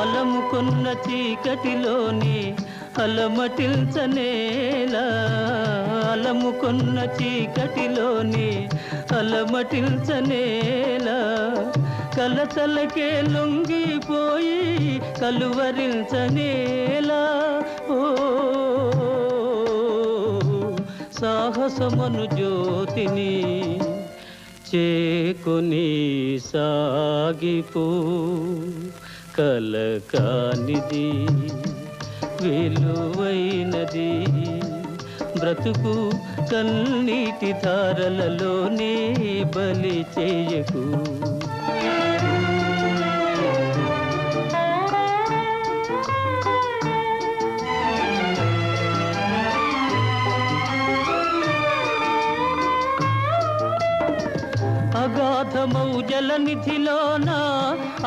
అలముకున్న చీకటిలోనే అలమటిల్చనేలా. అలముకున్న చీకటిలోనే అలమటిల్చనేలా. కలతలకే లొంగిపోయి కలువరించనేలా. ఓ సాహసమను జ్యోతిని చేకొని సాగిపో. కలకానిది విలువైనది. బ్రతుకు కన్నీటి ధారలలోనే బలి చేయకు. అగాధమౌ జలనిధిలోన